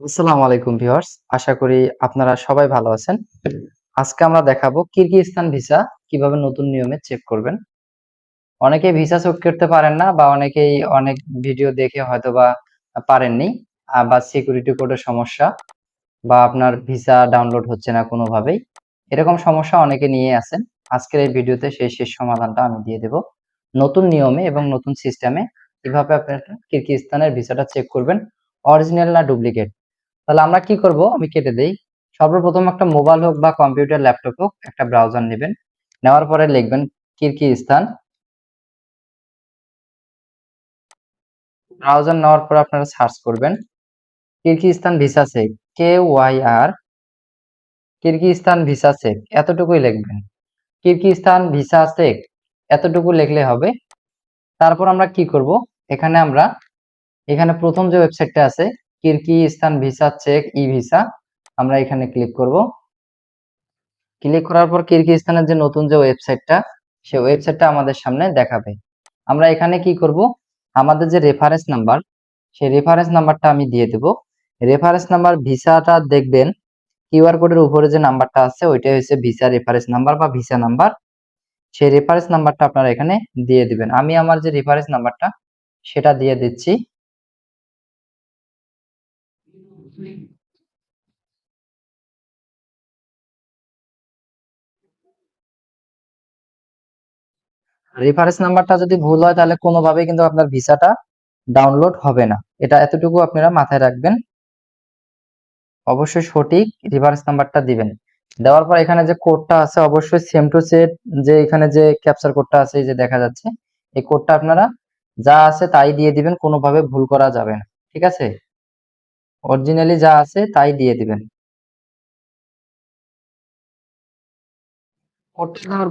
আসসালামু আলাইকুম ভিউয়ার্স, আশা করি আপনারা সবাই ভালো আছেন। আজকে আমরা দেখাবো কিরগিজস্তান ভিসা কীভাবে নতুন নিয়মে চেক করবেন। অনেকে ভিসা চেক করতে পারেন না বা অনেকেই অনেক ভিডিও দেখে হয়তো বা পারেননি বা সিকিউরিটি কোডের সমস্যা বা আপনার ভিসা ডাউনলোড হচ্ছে না কোনোভাবেই। এরকম সমস্যা অনেকে নিয়ে আছেন। আজকের এই ভিডিওতে সেই শেষ সমাধানটা আমি দিয়ে দেব। নতুন নিয়মে এবং নতুন সিস্টেমে কীভাবে আপনার কিরগিজস্তানের ভিসাটা চেক করবেন। অরিজিনাল না ডুপ্লিকেট তাহলে আমরা কি করব? আমি কেটে দেই। সর্বপ্রথম একটা মোবাইল হোক বা কম্পিউটার, ল্যাপটপ হোক, একটা ব্রাউজার নেবেন। নেওয়ার পরে লিখবেন কিরগিজস্তান ব্রাউজার নেওয়ার পর আপনারা সার্চ করবেন। Kyrgyzstan visa check K Y R. Kyrgyzstan visa check এতটুকুই লিখবেন। কিরগিজস্তান ভিসা চেক এতটুকু লিখলে হবে। তারপর আমরা কি করব? এখানে আমরা, এখানে প্রথম যে ওয়েবসাইটটা আছে Kyrgyzstan visa check e visa, আমরা এখানে ক্লিক করব। ক্লিক করার পর কিরগিজস্তানের যে নতুন যে ওয়েবসাইটটা সেই ওয়েবসাইটটা আমাদের সামনে দেখাবে। আমরা এখানে কি করব? আমাদের যে রেফারেন্স নাম্বার সেই রেফারেন্স নাম্বারটা আমি দিয়ে দেব। রেফারেন্স নাম্বার ভিসাটা দেখবেন কিউআর কোডের উপরে যে নাম্বারটা আছে, ওইটাই হচ্ছে ভিসা রেফারেন্স নাম্বার বা ভিসা নাম্বার সেই রেফারেন্স নাম্বারটা আপনারা এখানে দিয়ে দিবেন। আমি আমার যে রেফারেন্স নাম্বারটা সেটা দিয়ে দিচ্ছি। রেফারেন্স নাম্বারটা যদি ভুল হয়, তাহলে কোনোভাবেই কিন্তু আপনার ভিসাটা ডাউনলোড হবে না। এটা এতটুকু আপনারা মাথায় রাখবেন। অবশ্যই সঠিক রেফারেন্স নাম্বারটা দিবেন। দেওয়ার পর এখানে যে কোডটা আছে, অবশ্যই সেম টু সেট যে এখানে যে ক্যাপচার কোডটা আছে, এই যে দেখা যাচ্ছে, এই কোডটা আপনারা যা আছে তাই দিয়ে দিবেন, কোনোভাবে ভুল করা যাবে না। ঠিক আছে? অরিজিনালি যা আছে তাই দিয়ে দিবেন।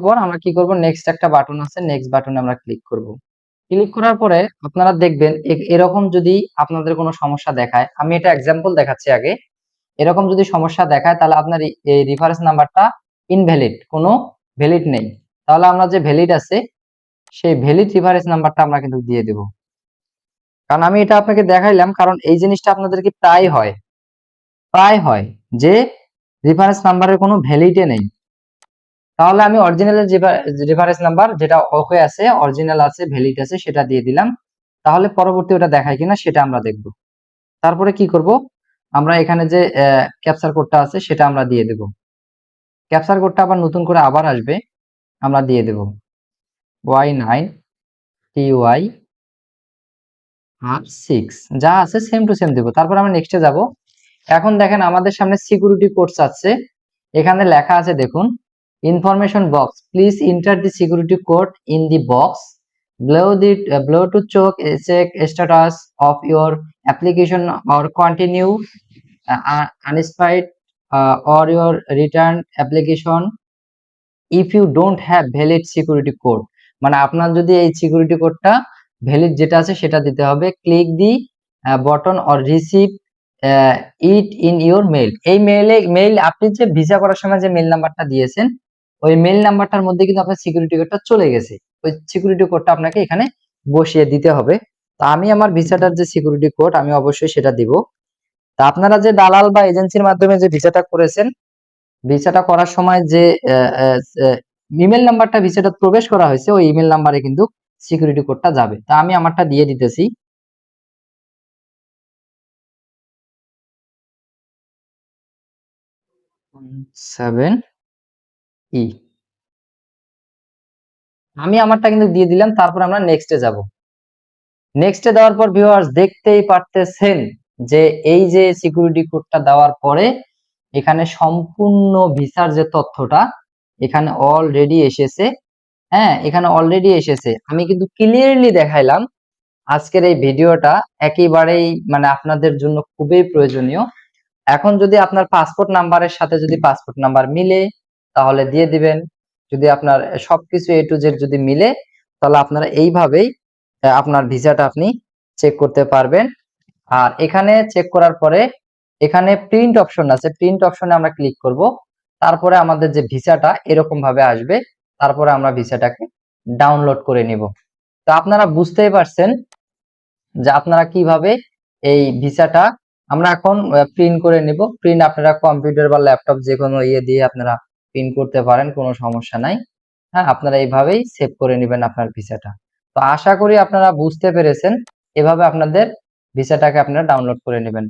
পর আমরা কি করব? নেক্সট একটা বাটন আছে নেক্সট বাটনে আমরা ক্লিক করব। ক্লিক করার পরে আপনারা দেখবেন এরকম যদি আপনাদের কোনো সমস্যা দেখায়, আমি এটা এক্সাম্পল দেখাচ্ছি আগে। এরকম যদি সমস্যা দেখায়, তাহলে আপনার এই রেফারেন্স নাম্বারটা ইনভ্যালিড কোনো ভ্যালিড নেই। তাহলে আমরা যে ভ্যালিড আছে, সেই ভ্যালিড রেফারেন্স নাম্বারটা আমরা কিন্তু দিয়ে দেব। কারণ আমি এটা আপনাকে দেখাইলাম, কারণ এই জিনিসটা আপনাদেরকে প্রায় হয়। প্রায় হয় যে রেফারেন্স নাম্বারের কোনো ভ্যালিডে নেই। তাহলে আমি অরিজিনাল রেফারেন্স নাম্বার যেটা ওকে আছে অরিজিনাল আছে ভ্যালিড আছে, সেটা দিয়ে দিলাম। তাহলে পরবর্তী ওটা দেখায় কিনা সেটা আমরা দেখব। তারপরে কি করব? আমরা এখানে যে ক্যাপচার কোডটা আছে সেটা আমরা দিয়ে দেব। ক্যাপচার কোডটা আবার নতুন করে আবার আসবে, আমরা দিয়ে দেব। Y nine T Y R six যা আছে সেম টু সেম দেবো তারপর আমরা নেক্সটে যাব এখন দেখেন আমাদের সামনে সিকিউরিটি কোডস আছে এখানে লেখা আছে দেখুন the security code in the box below the uh, below to check check status of your application or continue uh, uh, unspecified uh, or your return application if you don't have valid security code মানে আপনার যদি এই security কোডটা valid যেটা আছে সেটা দিতে হবে। Click the button or receive it in your mail এই মেইলে মেইল আপনি যে ভিসা করার সময় যে মেইল নাম্বারটা দিয়েছেন, ওই মেইল নাম্বারটার মধ্যে কিন্তু আপনার সিকিউরিটি কোডটা চলে গেছে। ওই সিকিউরিটি কোডটা আপনাকে এখানে বসিয়ে দিতে হবে। তা আমি আমার ভিসাটার যে সিকিউরিটি কোড আমি অবশ্যই সেটা দিব। তা আপনারা যে দালাল বা এজেন্সির মাধ্যমে যে ভিসাটা করেছেন ভিসাটা করার সময় যে ইমেল নাম্বারটা ভিসাটা প্রবেশ করা হয়েছে, ওই ইমেল নাম্বারে কিন্তু সিকিউরিটি কোডটা যাবে। তা আমি আমারটা দিয়ে দিতেছি। ই আমি আমারটা কিন্তু দিয়ে দিলাম, তারপর আমরা নেক্সটে যাব। নেক্সটে দেওয়ার পর ভিউয়ার্স দেখতেই পারতেছেন যে এই যে সিকিউরিটি কোডটা দেওয়ার পরে এখানে সম্পূর্ণ ভিসার যে তথ্যটা, এখানে অলরেডি এসেছে। হ্যাঁ এখানে অলরেডি এসেছে। আমি কিন্তু ক্লিয়ারলি দেখাইলাম আজকের এই ভিডিওটা একেবারেই মানে আপনাদের জন্য খুবই প্রয়োজনীয়। এখন যদি আপনার পাসপোর্ট নাম্বারের সাথে যদি পাসপোর্ট নাম্বার মিলে, তাহলে দিয়ে দিবেন। যদি আপনার সবকিছু এ টু জেড যদি মিলে, তাহলে আপনারা এইভাবেই আপনার ভিসাটা আপনি চেক করতে পারবেন। আর এখানে চেক করার পরে এখানে প্রিন্ট অপশন আছে। প্রিন্ট অপশনে আমরা ক্লিক করব। তারপরে আমাদের যে ভিসাটা এরকম ভাবে আসবে। তারপরে আমরা ভিসাটাকে ডাউনলোড করে নিব। তো আপনারা বুঝতেই পারছেন যে আপনারা কীভাবে এই ভিসাটা আমরা এখন প্রিন্ট করে নিব। প্রিন্ট আপনারা কম্পিউটার বা ল্যাপটপ যে কোনো ইয়ে দিয়ে আপনারা প্রিন্ট করতে পারেন, কোনো সমস্যা নাই। হ্যাঁ আপনারা এইভাবেই সেভ করে নেবেন আপনার ভিসাটা। তো আশা করি আপনারা বুঝতে পেরেছেন। এভাবে আপনাদের ভিসাটাকে আপনারা ডাউনলোড করে নেবেন।